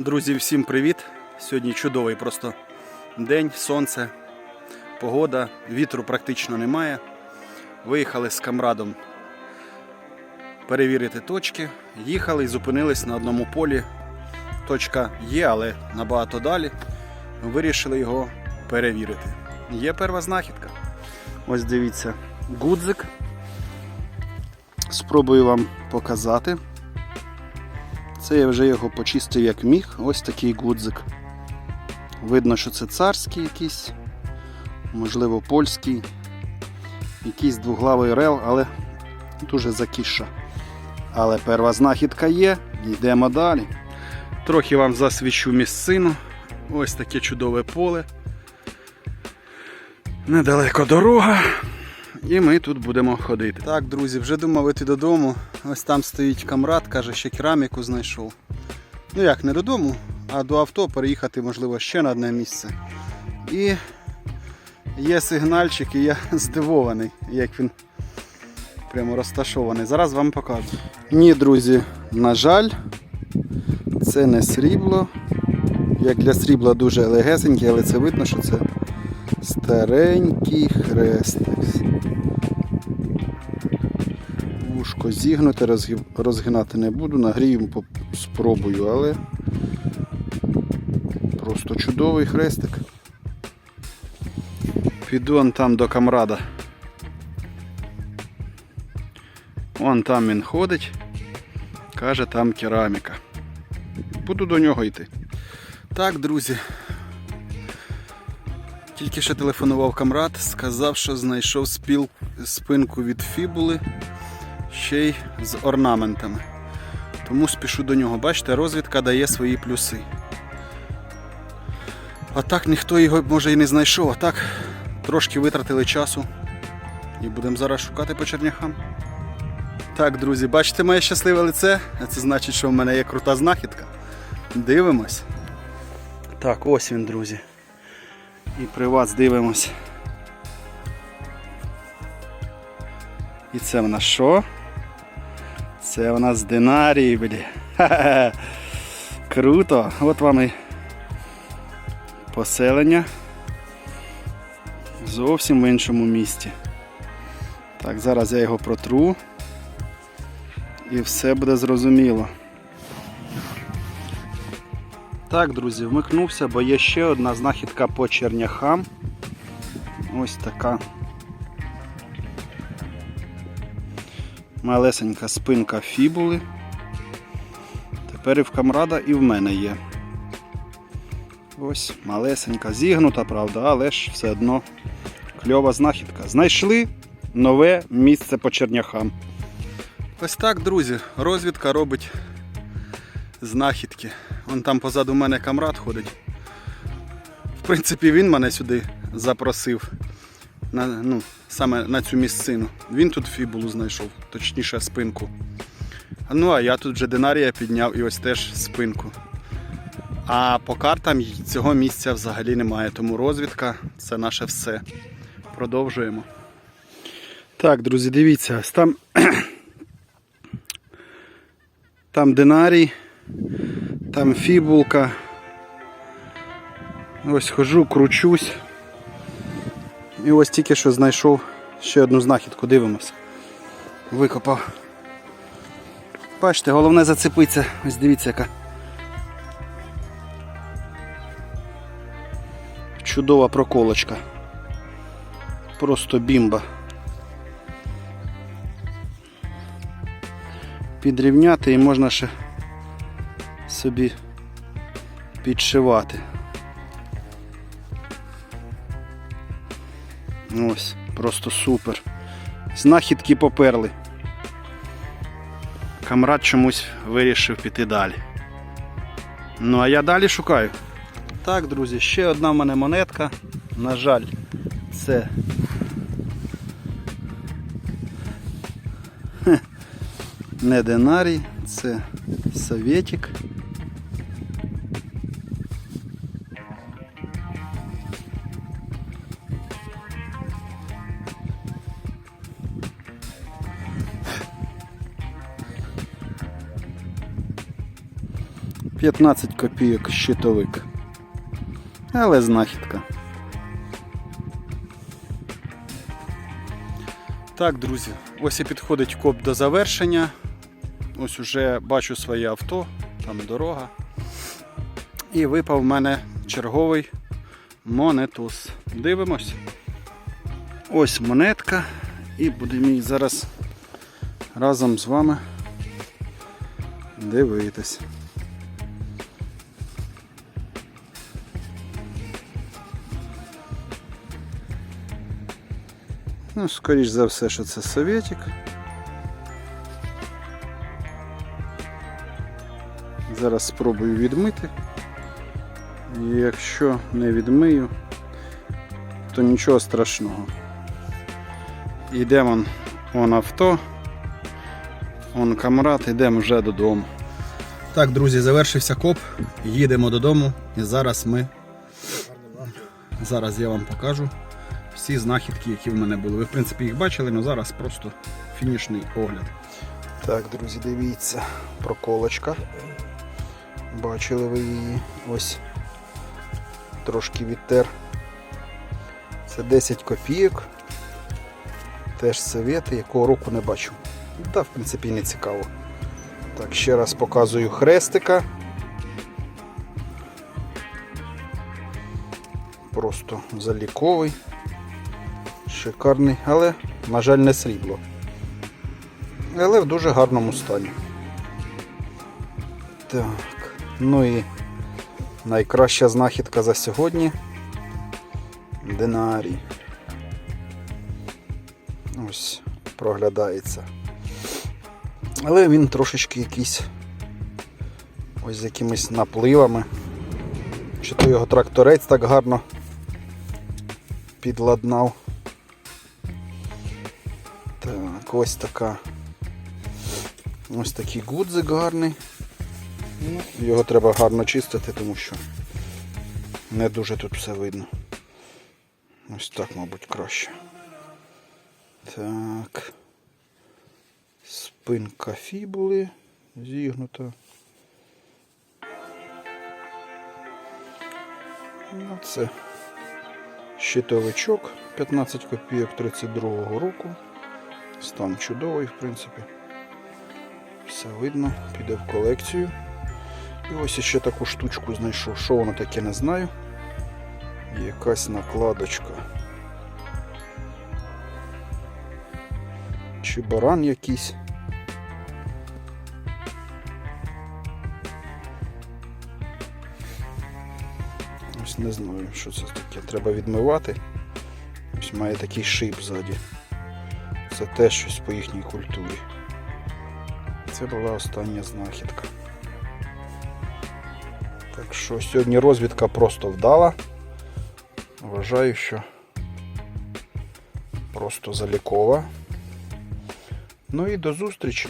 Друзі, всім привіт! Сьогодні чудовий просто день, сонце, погода, вітру практично немає. Виїхали з камрадом перевірити точки. Їхали і зупинились на одному полі. Точка є, але набагато далі. Вирішили його перевірити. Є перша знахідка. Ось дивіться, гудзик. Спробую вам показати. Це я вже його почистив як міг. Ось такий гудзик. Видно, що це царський якийсь, можливо, польський, якийсь двуглавий рел, але дуже закіша. Але перша знахідка є, йдемо далі. Трохи вам засвічу місцину. Ось таке чудове поле. Недалеко дорога. І ми тут будемо ходити. Так, друзі, вже думав іти додому. Ось там стоїть камрад, каже, ще кераміку знайшов. Ну як, не додому, а до авто переїхати, можливо, ще на одне місце. І є сигнальчик, і я здивований, як він прямо розташований. Зараз вам покажу. Ні, друзі, на жаль, це не срібло. Як для срібла дуже легесенький, але це видно, що це старенький хрестик. Вушко зігнуте, розгі- розгинати не буду, нагрію спробую, але просто чудовий хрестик. Піду он там до камрада. Вон там він ходить, каже, там кераміка. Буду до нього йти. Так, друзі. Тільки що телефонував камрад, сказав, що знайшов спіл, спинку від фібули ще й з орнаментами. Тому спішу до нього. Бачите, розвідка дає свої плюси. А так ніхто його може і не знайшов, а так трошки витратили часу. І будемо зараз шукати по черняхам. Так, друзі, бачите моє щасливе лице? Це значить, що в мене є крута знахідка. Дивимось. Так, ось він, друзі. І при вас дивимось. І це в нас що? Це в нас динарій, блі. Ха-ха. Круто! От вам і поселення. Зовсім в іншому місті. Так, зараз я його протру. І все буде зрозуміло. Так, друзі, вмикнувся, бо є ще одна знахідка по черняхам. Ось така. Малесенька спинка фібули. Тепер і в камрада, і в мене є. Ось малесенька, зігнута, правда, але ж все одно кльова знахідка. Знайшли нове місце по черняхам. Ось так, друзі, розвідка робить знахідки. Вон там позаду мене камрад ходить. В принципі, він мене сюди запросив. На, ну, саме на цю місцину. Він тут фібулу знайшов, точніше спинку. Ну, а я тут вже динарія підняв і ось теж спинку. А по картам цього місця взагалі немає, тому розвідка це наше все. Продовжуємо. Так, друзі, дивіться, там. Там динарій, там фібулка. Ось хожу, кручусь. І ось тільки що знайшов ще одну знахідку, дивимося. Викопав. Бачите, головне зацепиться. Ось дивіться яка. Чудова проколочка. Просто бімба. Підрівняти і можна ще собі підшивати. Ось, просто супер. Знахідки поперли. Камрад чомусь вирішив піти далі. Ну а я далі шукаю. Так, друзі, ще одна в мене монетка. На жаль, це не динарій, це совєтик. 15 копійок щитовик. Але знахідка. Так, друзі, ось і підходить коп до завершення. Ось уже бачу своє авто, там дорога. І випав в мене черговий монетус. Дивимось. Ось монетка. І будемо її зараз разом з вами дивитись. Ну, скоріш за все, що це совєтик. Зараз спробую відмити. І якщо не відмию, то нічого страшного. Йдемо он авто, он камрад, йдемо вже додому. Так, друзі, завершився коп. Їдемо додому і зараз ми. Зараз я вам покажу всі знахідки, які в мене були. Ви, в принципі, їх бачили, але зараз просто фінішний огляд. Так, друзі, дивіться, проколочка. Бачили ви її ось трошки відтер. Це 10 копійок. Теж совєти, якого року не бачу. Та, в принципі, не цікаво. Так, ще раз показую хрестика. Просто заліковий. Шикарний, але, на жаль, не срібло. Але в дуже гарному стані. Так, ну і найкраща знахідка за сьогодні. Динарій. Ось, проглядається. Але він трошечки якийсь ось з якимись напливами. Чи то його тракторець так гарно підладнав. Ось така. Ось такий гудзик гарний. Його треба гарно чистити, тому що не дуже тут все видно. Ось так, мабуть, краще. Так. Спинка фібули зігнута. Ну, це щитовичок 15 копійок 32-го року. Стан чудовий, в принципі. Все видно, піде в колекцію. І ось ще таку штучку знайшов. Що воно таке, не знаю. Якась накладочка. Чи баран якийсь. Ось не знаю, що це таке. Треба відмивати. Ось має такий шип ззаді. Це теж щось по їхній культурі. Це була остання знахідка. Так що сьогодні розвідка просто вдала. Вважаю, що просто залікова. Ну і до зустрічі.